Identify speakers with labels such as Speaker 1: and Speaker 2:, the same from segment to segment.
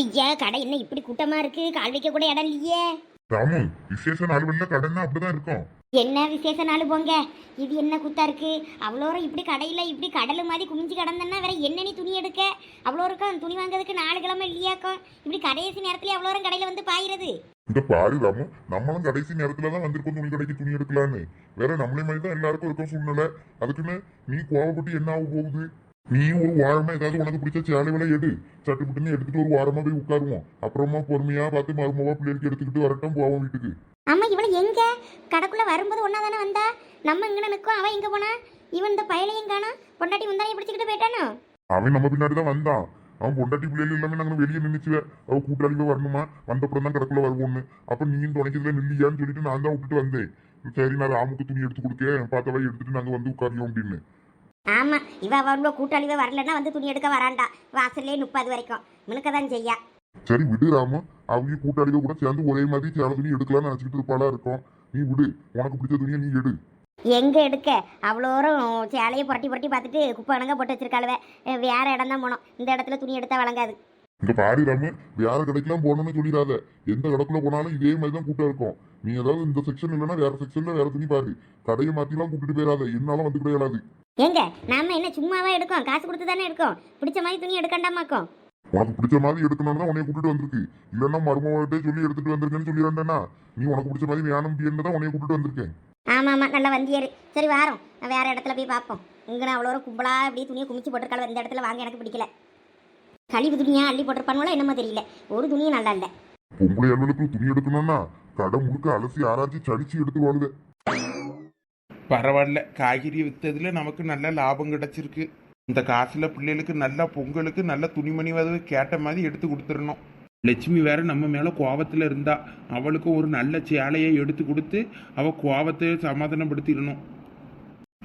Speaker 1: ஐயா கடை என்ன இப்படி கூட்டமா இருக்கு? கால் வைக்க கூட இடம் இல்லையே.
Speaker 2: ராமு விசேஷ நாள்களில் கடைன்னா அப்படிதான் இருக்கும்.
Speaker 1: என்ன விசேஷ நாள் போங்க? இது என்ன கூத்தா இருக்கு? அவ்வளோரம் இப்படி கடையில இப்படி கடல் மாதிரி குமிஞ்சு கிடந்தன்னா வேற என்ன நீ துணி எடுக்க? அவ்வளோ இருக்கும் துணி வாங்குறதுக்கு நாலு கிழமை இல்லையாக்கும் இப்படி கடைசி நேரத்துல அவ்வளோரம் கடையில வந்து பாயிறது.
Speaker 2: இந்த பாரு ராமு நம்மளும் கடைசி நேரத்துல தான் வந்திருக்கோம் துணி கடைக்கு துணி எடுக்கலான்னு. வேற நம்மளே மாதிரி தான் எல்லாருக்கும் இருக்கும் சூழ்நிலை. அதுக்குன்னு நீ கோவப்பட்டு என்ன ஆக போகுது? நீ ஒரு வாரமா ஏதாவது உனக்கு பிடிச்ச சேலைகளை எடு. சட்டுப்புட்டுன்னு எடுத்துட்டு ஒரு வாரமா போய் உட்காருவோம். அப்புறமா பொறுமையா பார்த்து மருமவா பிள்ளைகளுக்கு எடுத்துக்கிட்டு வரட்டும் போவோம் வீட்டுக்கு.
Speaker 1: அம்மா இவளை எங்க? கடைக்குள்ள வரும்போது ஒன்னா தானே வந்தா? நம்ம இங்க நிற்கும் அவன் எங்க போனா? இவன் இந்த பயலையும் காணா பொண்டாட்டி முந்தானையை பிடிச்சிக்கிட்டு போயிட்டானோ?
Speaker 2: அவன் நம்ம பின்னாடி தான் வந்தான். அவன் பொண்டாட்டி பிள்ளைகள் எல்லாமே நாங்க வெளியே நின்றுச்சுல அவ கூட்டாளில வரணுமா? வந்தப்புறம் தான் கடைக்குள்ள வருவோம்னு. அப்ப நீயும் துணைக்கிறதுல நில்லியான்னு சொல்லிட்டு நான் தான் விட்டுட்டு வந்தேன். சரி நான் ராமுக்கு துணி எடுத்து கொடுக்க பார்த்தவா எடுத்துட்டு நாங்க வந்து உட்காரியோம் அப்படின்னு.
Speaker 1: ஆமா இவ அவ்வளோ கூட்டாளிவ வரலன்னா வந்து துணி எடுக்க வராண்டா. வாசல்லே முப்பது வரைக்கும். மினுக்க தான் செய்யா.
Speaker 2: சரி விடு ராமு. அவங்க கூட்டாளிக கூட சேர்ந்து ஒரே மாதிரி சேலை துணி எடுக்கலாம்னு நினைச்சிட்டு இருப்பாளா இருக்கும். நீ விடு உனக்கு பிடிச்ச துணியை நீ எடு.
Speaker 1: எங்க எடுக்க? அவ்வளோரும் சேலையை புரட்டி புரட்டி பார்த்துட்டு குப்பை அணங்க போட்டு வச்சிருக்காளுவ. வேற இடம் தான் போனோம். இந்த இடத்துல துணி எடுத்தா வழங்காது.
Speaker 2: இங்க பாரு ராமு வேற கடைக்கெல்லாம் போகணும்னு சொல்லிடாத. எந்த கடைக்குள்ள போனாலும் இதே மாதிரி தான் கூட்டம் இருக்கும். நீ ஏதாவது இந்த செக்ஷன் இல்லைன்னா வேற செக்ஷன்ல வேற துணி பாரு. கடையை மாத்திலாம் கூட்டிட்டு போயிடாத என்னாலும் வந்து கிடையாது
Speaker 1: எங்க நாம என்ன சும்மாவா எடுக்கோம்? காசு கொடுத்து தானே இருக்கோம் பிடிச்ச மாதிரி துணி எடுக்கண்டாமாக்கோம்
Speaker 2: உனக்கு பிடிச்ச மாதிரி எடுக்கணும்னு தான் உன்னைய கூட்டிட்டு வந்திருக்கு. இல்லைன்னா மருமகிட்டே சொல்லி எடுத்துட்டு வந்திருக்கேன்னு சொல்லிடுறேன்னா நீ உனக்கு பிடிச்ச மாதிரி வேணும் பின்னு தான் உன்னைய கூட்டிட்டு வந்திருக்கேன்.
Speaker 1: ஆமா ஆமா நல்லா வந்தியாரு. சரி வாரோம். நான் வேற இடத்துல போய் பார்ப்போம். இங்க நான் அவ்வளோ கும்பலா இப்படி துணியை குமிச்சு போட்டிருக்காள்? இந்த இடத்துல வாங்க எனக்கு பிடிக்கல. கழிவு துணியா அள்ளி போட்டிருப்பானுங்களா என்னமோ தெரியல. ஒரு துணியும் நல்லா இல்லை.
Speaker 2: பொம்பளை அலுவலுக்கு துணி எடுக்கணும்னா கடை முழுக்க அலசி ஆராய்ச்சி சடிச்சு எடுத்துருவானுங்க
Speaker 3: பரவாயில்ல. காய்கறி விற்றதுல நமக்கு நல்ல லாபம் கிடைச்சிருக்கு. இந்த காசுல பிள்ளைகளுக்கு நல்ல பொங்கலுக்கு நல்ல துணிமணி வதவு கேட்ட மாதிரி எடுத்து கொடுத்துடணும். லட்சுமி வேற நம்ம மேல கோபத்துல இருந்தா அவளுக்கு ஒரு நல்ல சேலையை எடுத்து கொடுத்து அவ கோவத்தை சமாதானப்படுத்திடணும்.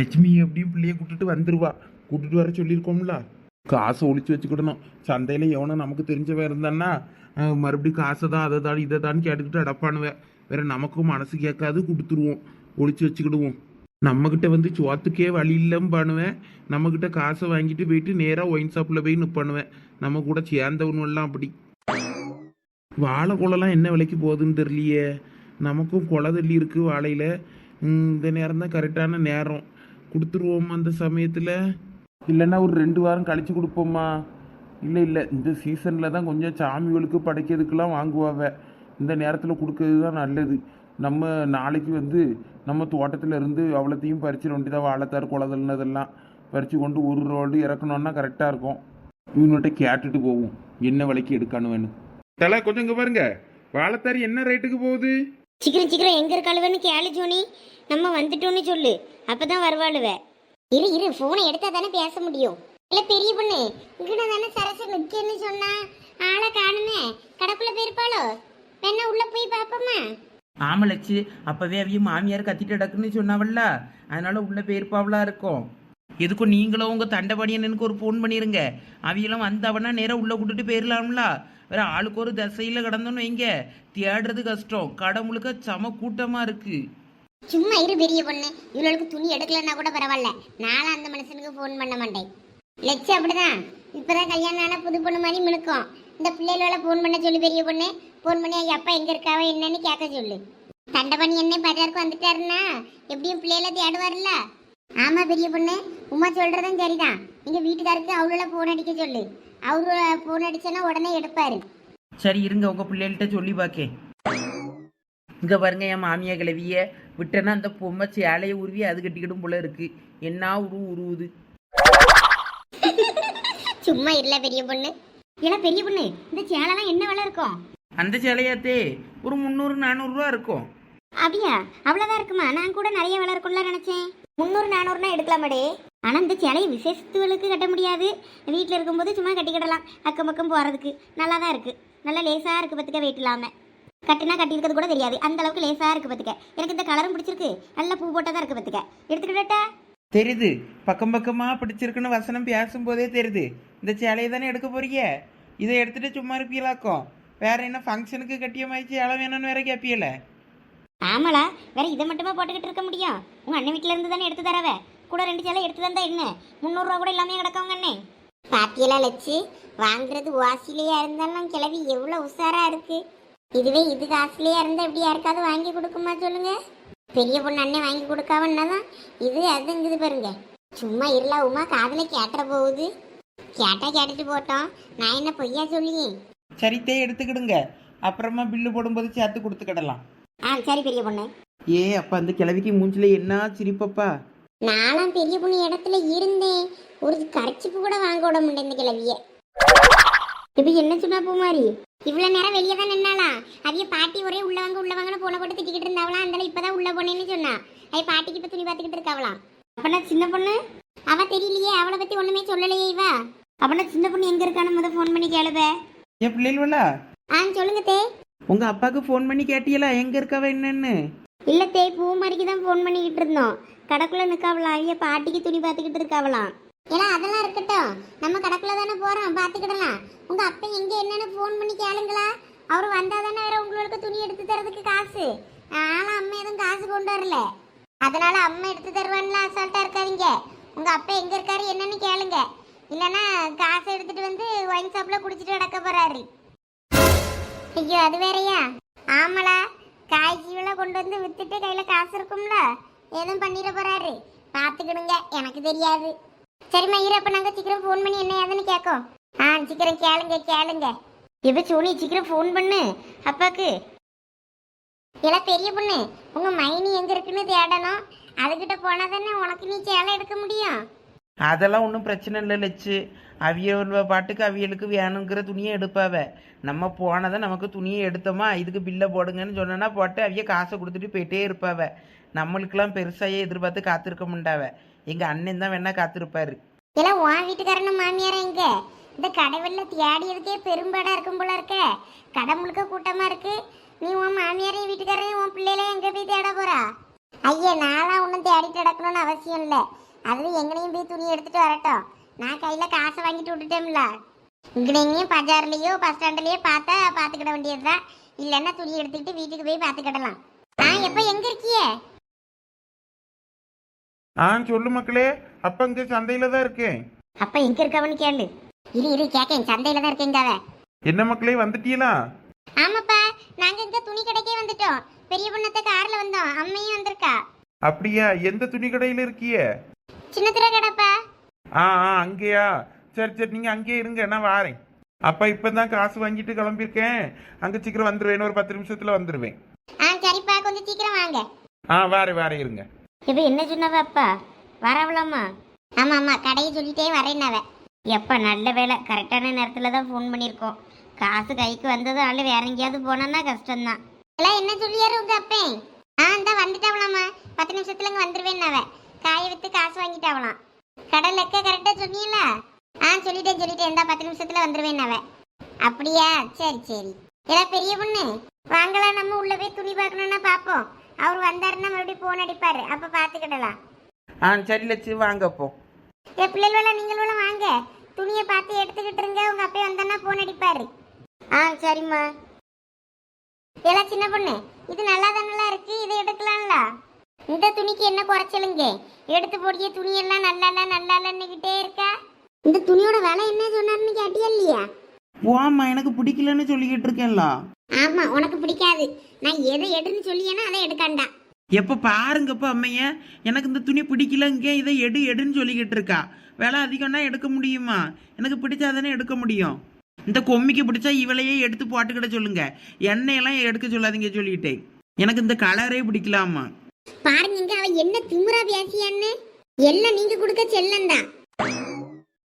Speaker 3: லட்சுமி எப்படியும் பிள்ளைய கூட்டிட்டு வந்துருவா. கூட்டிட்டு வர சொல்லியிருக்கோம்ல. காசை ஒழிச்சு வச்சுக்கிடணும். சந்தையில் எவனும் நமக்கு தெரிஞ்சவன் இருந்தான்னா அஹ், மறுபடியும் காசை தான் அதை தான் இதை தான் கேட்டுக்கிட்டு அடப்பானுவேன் வேற நமக்கும் மனசு கேட்காது கொடுத்துருவோம். ஒழிச்சு வச்சுக்கிடுவோம். நம்மக்கிட்ட வந்து சோத்துக்கே வழி இல்லைன்னு பண்ணுவேன் நம்மக்கிட்ட காசை வாங்கிட்டு போயிட்டு நேராக ஒயின் ஷாப்பில் போய் நிற்பானுவேன் நம்ம கூட சேர்ந்தவனுலாம் அப்படி. வாழை குளம்லாம் என்ன விலைக்கு போகுதுன்னு தெரியலையே. நமக்கும் குலை தள்ளி இருக்குது வாழையில். இந்த நேரம் தான் கரெக்டான நேரம். கொடுத்துருவோம் அந்த சமயத்தில். இல்லைன்னா ஒரு ரெண்டு வாரம் கழிச்சு கொடுப்போமா இல்லை இல்லை இந்த சீசனில் தான் கொஞ்சம் சாமிகளுக்கு படைக்கிறதுக்கெல்லாம் வாங்குவாவ. இந்த நேரத்தில் கொடுக்கறது தான் நல்லது. நம்ம நாளைக்கு வந்து நம்ம தோட்டத்தில் இருந்து அவ்வளோத்தையும் பறிச்சு வேண்டியதாக வாழைத்தார் குளதல்னதெல்லாம் பறித்து கொண்டு ஒரு ரோடு இறக்கணுன்னா கரெக்டாக இருக்கும். இவங்கள்ட்ட கேட்டுட்டு போவோம். என்ன விலைக்கு எடுக்கணும்னு. தலை கொஞ்சம் இங்கே பாருங்க. வாழைத்தார் என்ன ரேட்டுக்கு போகுது?
Speaker 1: சீக்கிரம் சீக்கிரம் எங்கே இருக்காளுவன்னு கேளு ஜோனி நம்ம வந்துட்டோன்னு சொல்லு. அப்பதான் வருவாளுவ. இரு இரு போனை எடுத்தா தானே பேச முடியும். இல்ல பெரிய பொண்ணு இங்கன தானே சரசு நிக்கன்னு சொன்னா ஆளை காணுமே. கடக்குள்ள போயிருப்பாளோ? வேணா உள்ள போய் பாப்போமா
Speaker 4: ஆமலச்சு அப்பவே அவையும் மாமியார் கத்திட்டு கிடக்குன்னு சொன்னாவல்ல. அதனால உள்ள போயிருப்பாவளா இருக்கும். எதுக்கும் நீங்களும் உங்க தண்டபடியனுக்கு ஒரு ஃபோன் பண்ணிருங்க. அவையெல்லாம் வந்தவனா நேரம் உள்ள கூட்டிட்டு போயிடலாம்ல வேற ஆளுக்கு ஒரு தசையில கிடந்தோன்னு வைங்க. தேடுறது கஷ்டம். கடை முழுக்க சம கூட்டமா இருக்கு.
Speaker 1: சும்மா இரு பெரிய பொண்ணு. இவளுக்கு துணி எடுக்கலன்னா கூட பரவாயில்ல. நானும் அந்த மனுஷனுக்கு ஃபோன் பண்ண மாட்டேன். லெச்சு அப்படிதான். இப்பதான் கல்யாணம் ஆனால் புது பொண்ணு மாதிரி மினுக்கும். இந்த பிள்ளைகளோட ஃபோன் பண்ண சொல்லு பெரிய பொண்ணு. ஃபோன் பண்ணி ஐயா அப்பா எங்க இருக்காவ? என்னன்னு கேட்க சொல்லு. தண்டபணி என்ன பஜாருக்கு வந்துட்டாருன்னா எப்படியும் பிள்ளைகள தேடுவார்ல? ஆமா பெரிய பொண்ணு. உமா சொல்றதும் சரிதான். நீங்க வீட்டுக்காருக்கு அவளோட ஃபோன் அடிக்க சொல்லு. அவரு ஃபோன் அடிச்சனா உடனே எடுப்பாரு.
Speaker 4: சரி இருங்க. உங்க பிள்ளைகள்கிட்ட சொல்லி பாக்கேன். இங்க பாருங்க என் மாமியா கிளவிய. விட்டேன்னா அந்த பொம்மை சேலையை உருவி அது கட்டிக்கிடும் போல இருக்கு. என்ன உரு உருவுது?
Speaker 1: சும்மா இல்ல பெரிய பொண்ணு. இல்ல பெரிய பொண்ணு இந்த சேலைலாம் என்ன விலை இருக்கும்?
Speaker 4: அந்த சேலையாத்தே ஒரு முந்நூறு நானூறுரூவா இருக்கும்.
Speaker 1: அப்படியா? அவ்வளவுதான் இருக்குமா? நான் கூட நிறைய விலை இருக்கும்ல நினைச்சேன். முந்நூறு நானூறுனா எடுக்கலாமடே. ஆனா இந்த சேலையை விசேஷத்துகளுக்கு கட்ட முடியாது. வீட்டில் இருக்கும்போது சும்மா கட்டிக்கிடலாம். அக்கம் பக்கம் போறதுக்கு. நல்லா தான் இருக்கு. நல்லா லேசா இருக்கு பத்துக்க வெயிட் இல்லாம கட்டினா கட்டியிருக்கிறது கூட தெரியாது. அந்த அளவுக்கு லேசா இருக்கு பத்துக்க. எனக்கு இந்த கலரும் பிடிச்சிருக்கு. நல்ல பூ போட்டதா இருக்கு பத்துக்க. எடுத்துக்கிட்டா
Speaker 4: தெரியுது பக்கம் பக்கமா பிடிச்சிருக்குன்னு வசனம் பேசும்போதே தெரியுது இந்த சேலையை தானே எடுக்க போறீங்க? இதை எடுத்துட்டு சும்மா இருப்பீங்களாக்கும்? வேற என்ன ஃபங்க்ஷனுக்கு கட்டிய மாதிரி சேலை வேணும்னு வேற கேட்பீல
Speaker 1: ஆமாளா வேற இதை மட்டுமா போட்டுக்கிட்டு இருக்க முடியும்? உங்க அண்ணன் வீட்டுல இருந்து தானே எடுத்து தரவ? கூட ரெண்டு சேலை எடுத்து தந்தா என்ன? முந்நூறுரூவா கூட இல்லாமே கிடக்கவங்க அண்ணே?
Speaker 4: பாத்தியெல்லாம் வச்சு வாங்குறது வாசிலேயா இருந்தாலும் கிளவி எவ்வளோ உஷாரா இருக்கு. இதுவே இது காசுலயா இருந்தா இப்படி யாருக்காவது வாங்கி கொடுக்குமா சொல்லுங்க? பெரிய பொண்ணு அண்ணன் வாங்கி கொடுக்காமன்னா தான் இது அதுங்குது பாருங்க. சும்மா இருளா உமா காதுல கேட்டுற போகுது. கேட்டா கேட்டுட்டு போட்டோம். நான் என்ன பொய்யா சொல்லியே?
Speaker 1: சரித்தே எடுத்துக்கிடுங்க. அப்புறமா பில்லு போடும்போது சேர்த்து கொடுத்துக்கிடலாம்.
Speaker 4: ஆ சரி பெரிய பொண்ணு.
Speaker 1: ஏ அப்பா அந்த கிழவிக்கு மூஞ்சில என்ன சிரிப்பப்பா?
Speaker 4: நானும் பெரிய பொண்ணு இடத்துல இருந்தேன். ஒரு கரைச்சிப்பு கூட வாங்க விட முடியல இந்த கிளவிய இப்ப என்ன சொன்னா பூமாரி? இவ்வளவு நேரம் வெளியே தான் நின்னாளா? அவிய பாட்டி ஒரே உள்ளவங்க உள்ளவங்கன்னு போன போட்டு திட்டிக்கிட்டு இருந்தாவலாம் அந்த இப்பதான் உள்ள போனேன்னு சொன்னா. ஐ பாட்டிக்கு இப்ப துணி பார்த்துக்கிட்டு இருக்காவலாம் அப்பனா சின்ன பொண்ணு? அவ தெரியலையே அவளை பத்தி ஒண்ணுமே சொல்லலையே இவ. அப்பனா சின்ன பொண்ணு எங்க இருக்கான்னு முத ஃபோன் பண்ணி கேளுப
Speaker 1: என் பிள்ளைகளா
Speaker 4: ஆ சொல்லுங்க தே.
Speaker 1: உங்க அப்பாவுக்கு ஃபோன் பண்ணி கேட்டியலா எங்க இருக்கவ என்னன்னு?
Speaker 4: இல்ல தே பூமாரிக்கு தான் ஃபோன் பண்ணிக்கிட்டு இருந்தோம். கடைக்குள்ள நிக்காவலாம் ஐயா பாட்டிக்கு துணி பார்த்துக்கிட்டு இருக்காவலாம் ஏன்னா அதெல்லாம் இருக்கட்டும். நம்ம கடைக்குள்ள தானே போறோம். பார்த்துக்கிடலாம். உங்க அப்பா எங்க என்னன்னு ஃபோன் பண்ணி கேளுங்களா. அவர் வந்தா தானே வேற உங்களுக்கு துணி எடுத்து தரதுக்கு காசு. ஆனா அம்மா எதுவும் காசு கொண்டு வரல. அதனால அம்மா எடுத்து தருவான்ல அசால்ட்டா இருக்காதீங்க. உங்க அப்பா எங்க இருக்காரு என்னன்னு கேளுங்க. இல்லைன்னா காசை எடுத்துட்டு வந்து ஒயின் ஷாப்ல குடிச்சிட்டு நடக்க போறாரு. ஐயோ அது வேறயா? ஆமலா காய் கொண்டு வந்து வித்துட்டு கையில காசு இருக்கும்ல. எதுவும் பண்ணிட போறாரு. பாத்துக்கிடுங்க எனக்கு தெரியாது. சரிம்மா இரு அப்போ நாங்கள் சீக்கிரம் ஃபோன் பண்ணி என்ன ஏதுன்னு கேட்கோம். ஆ சீக்கிரம் கேளுங்க கேளுங்க. இப்ப சோனி சீக்கிரம் ஃபோன் பண்ணு. அப்பாக்கு. எல்லாம் பெரிய பொண்ணு உங்கள் மைனி எங்கே இருக்குன்னு தேடணும். அதுக்கிட்ட போனால் தானே உனக்கு நீ சேலை எடுக்க முடியும்.
Speaker 1: அதெல்லாம் ஒன்றும் பிரச்சனை இல்லை லட்சு அவிய பாட்டுக்கு அவியலுக்கு வேணுங்கிற துணியை எடுப்பாவ. நம்ம போனதை நமக்கு துணியை எடுத்தோமா? இதுக்கு பில்லை போடுங்கன்னு சொன்னோன்னா போட்டு அவிய காசை கொடுத்துட்டு போயிட்டே இருப்பாவ. நம்மளுக்கெல்லாம் பெருசாக எதிர்பார்த்து காத்திருக்க முடியாவ எங்கள் அண்ணன் தான் வேணா காத்திருப்பாரு.
Speaker 4: எல்லாம் உன் வீட்டுக்காரன மாமியாரா இங்க இந்த கடவுள்ல தேடியதுக்கே பெரும்பாடா இருக்கும் போல இருக்க. கடை முழுக்க கூட்டமா இருக்கு. நீ உன் மாமியாரையும் வீட்டுக்காரையும் உன் பிள்ளையில எங்க போய் தேட போறா? ஐயா நான்லாம் ஒன்றும் தேடிட்டு நடக்கணும்னு அவசியம் இல்லை. அது எங்கனையும் போய் துணி எடுத்துட்டு வரட்டும். நான் கையில காசை வாங்கிட்டு விட்டுட்டேன்ல. இங்கனையும் பஜார்லயோ பஸ் ஸ்டாண்ட்லயோ பார்த்தா பார்த்துக்கிட வேண்டியதுதான். இல்லைன்னா துணி எடுத்துக்கிட்டு வீட்டுக்கு போய் பார்த்துக்கிடலாம். நான் எப்போ எங்க இருக்கியே?
Speaker 3: ஆ சொல்லு மக்களே அப்பா இங்க சந்தையில தான் இருக்கேன்.
Speaker 4: அப்ப எங்க இருக்கவன்னு கேளு. இரு இரு கேக்கேன். சந்தையில தான் இருக்கேங்க அவ
Speaker 3: என்ன மக்களே வந்துட்டீங்களா?
Speaker 4: ஆமாப்பா நாங்க இங்க துணி கடைக்கே வந்துட்டோம். பெரிய பொண்ணத்தை கார்ல வந்தோம். அம்மையும் வந்திருக்கா.
Speaker 3: அப்படியா? எந்த துணி கடையில இருக்கிய?
Speaker 4: சின்ன திரை கடைப்பா.
Speaker 3: ஆ ஆ அங்கேயா? சரி சரி நீங்க அங்கேயே இருங்க நான் வாரேன். அப்பா இப்பதான் காசு வாங்கிட்டு கிளம்பியிருக்கேன். அங்க சீக்கிரம் வந்துருவேன். ஒரு பத்து நிமிஷத்துல வந்துருவேன்.
Speaker 4: ஆ சரிப்பா கொஞ்சம் சீக்கிரம் வாங்க.
Speaker 3: ஆ வாரேன் வாரேன் இருங்க.
Speaker 4: இப்ப என்ன சொன்னவ அப்பா? வரவலாமா? ஆமா ஆமா கடையை சொல்லிட்டே வரேன்னாவ எப்ப நல்ல வேலை. கரெக்டான நேரத்துல தான் ஃபோன் பண்ணியிருக்கோம். காசு கைக்கு வந்தது ஆளு வேற எங்கேயாவது போனோம்னா கஷ்டம்தான். எல்லாம் என்ன சொல்லியாரு உங்க அப்பேன் ஆ இந்த வந்துட்டாவலாமா? பத்து நிமிஷத்துல இங்க வந்துருவேன்னாவ காய வித்து காசு வாங்கிட்டாவலாம். கடை லெக்க கரெக்டா சொன்னீங்களா ஆ சொல்லிட்டேன் சொல்லிட்டேன். இந்த பத்து நிமிஷத்துல வந்துருவேன்னாவ அப்படியா? சரி சரி. ஏதா பெரிய பொண்ணு? வாங்கலாம் நம்ம உள்ள போய் துணி பார்க்கணும்னா பாப்போம். அவர் வந்தாருன்னா மறுபடியும் போன் அடிப்பாரு. அப்ப பாத்துக்கிடலாம்.
Speaker 1: ஆ சரி லட்சு வாங்க அப்போ
Speaker 4: ஏ பிள்ளைகள நீங்களும் வாங்க. துணியை பார்த்து எடுத்துக்கிட்டு இருங்க. உங்க அப்பா வந்தானா போன் அடிப்பாரு. ஆ சரிம்மா. எல்லாம் சின்ன பொண்ணு இது நல்லா தானலாம் இருக்கு? இதை எடுக்கலாம்ல? இந்த துணிக்கு என்ன குறைச்சலுங்க? எடுத்து போடிய துணி எல்லாம் நல்லா இல்ல நல்லா இல்லன்னுகிட்டே இருக்கா? இந்த துணியோட விலை என்ன சொன்னாருன்னு கேட்டியா இல்லையா?
Speaker 1: போம்மா எனக்கு பிடிக்கலன்னு சொல்லிக்கிட்டு இருக்கேன்ல.
Speaker 4: ஆமா உனக்கு பிடிக்காது. நான் எதை எடுன்னு சொல்லியேன்னா அதை எடுக்காண்டா.
Speaker 1: எப்போ பாருங்கப்பா அம்மைய. எனக்கு இந்த துணி பிடிக்கலங்க இதை எடு எடுன்னு சொல்லிக்கிட்டு இருக்கா. விலை அதிகம்னா எடுக்க முடியுமா? எனக்கு பிடிச்சாதானே எடுக்க முடியும். இந்த கொம்மிக்கு பிடிச்சா இவளையே எடுத்து போட்டுக்கிட சொல்லுங்க. எண்ணெயெல்லாம் எடுக்க சொல்லாதீங்க சொல்லிட்டேன் எனக்கு இந்த கலரே பிடிக்கலாமா?
Speaker 4: பாருங்க இங்க அவ என்ன திமுறா பேசியான்னு. எல்லாம் நீங்க கொடுக்க செல்லந்தான்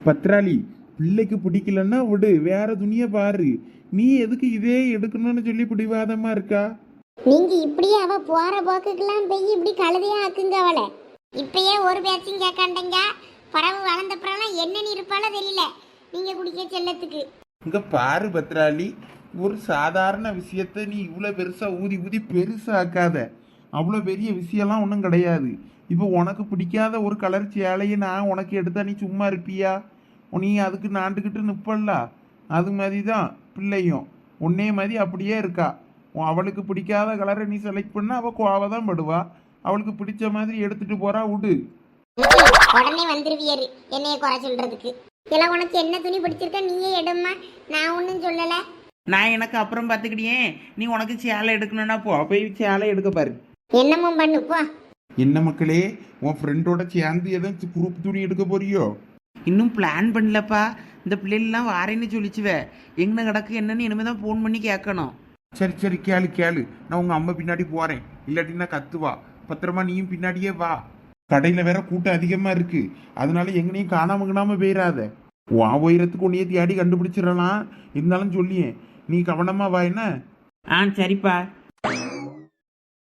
Speaker 3: பத்ராளி பிள்ளைக்கு பிடிக்கலன்னா விடு வேற துணியை பாரு. நீ எதுக்கு இதே எடுக்கணும்னு சொல்லி பிடிவாதமா இருக்கா?
Speaker 4: நீங்க இப்படியே அவ போற போக்குக்கெல்லாம் போய் இப்படி கழுதையா ஆக்குங்க அவளை. இப்பயே ஒரு பேச்சும் கேட்காண்டங்க. பறவை வளர்ந்தப்புறம்லாம் என்ன நீ இருப்பாளோ தெரியல. நீங்க குடிக்க செல்லத்துக்கு.
Speaker 3: இங்க பாரு பத்ராளி ஒரு சாதாரண விஷயத்த நீ இவ்வளோ பெருசா ஊதி ஊதி பெருசாக்காத அவ்வளோ பெரிய விஷயம்லாம் ஒன்றும் கிடையாது. இப்போ உனக்கு பிடிக்காத ஒரு கலர் சேலையை நான் உனக்கு எடுத்தா நீ சும்மா இருப்பியா? நீ அதுக்கு நாண்டுக்கிட்டு நிப்பல்ல. அது மாதிரி தான் பிள்ளையும். உன்னே மாதிரி அப்படியே இருக்கா. உன் அவளுக்கு பிடிக்காத கலரை நீ செலக்ட் பண்ணா அவள் கோவ தான் படுவா. அவளுக்கு பிடிச்ச மாதிரி எடுத்துட்டு போறா விடு
Speaker 4: உடனே வந்துருவியாரு என்னைய குறை சொல்றதுக்கு. இல்லை உனக்கு என்ன துணி பிடிச்சிருக்க நீயே எடும்மா. நான் ஒன்றும் சொல்லலை.
Speaker 1: நான் எனக்கு அப்புறம் பார்த்துக்கிட்டியே நீ உனக்கு சேலை எடுக்கணும்னா போ. போய் சேலை எடுக்க பாரு.
Speaker 4: என்னமோ பண்ணு போ.
Speaker 3: என்ன மக்களே உன் ஃப்ரெண்டோட சேர்ந்து ஏதாச்சும் குரூப் துணி எடுக்க போறியோ?
Speaker 1: இன்னும் பிளான் பண்ணலப்பா. இந்த பிள்ளைகள்லாம் வாரேன்னு சொல்லிச்சுவே. எங்கே கிடக்கு என்னன்னு இனிமே தான் ஃபோன் பண்ணி கேட்கணும்
Speaker 3: சரி சரி கேளு கேளு. நான் உங்க அம்மா பின்னாடி போறேன். இல்லாட்டினா கத்துவா. பத்திரமா நீயும் பின்னாடியே வா. கடையில வேற கூட்டம் அதிகமா இருக்கு. அதனால எங்கனையும் காணாம காணாம போயிடாத வா உயரத்துக்கு உன்னையே தேடி கண்டுபிடிச்சிடலாம். இருந்தாலும் சொல்லியேன் நீ கவனமா வா என்ன?
Speaker 1: ஆ சரிப்பா.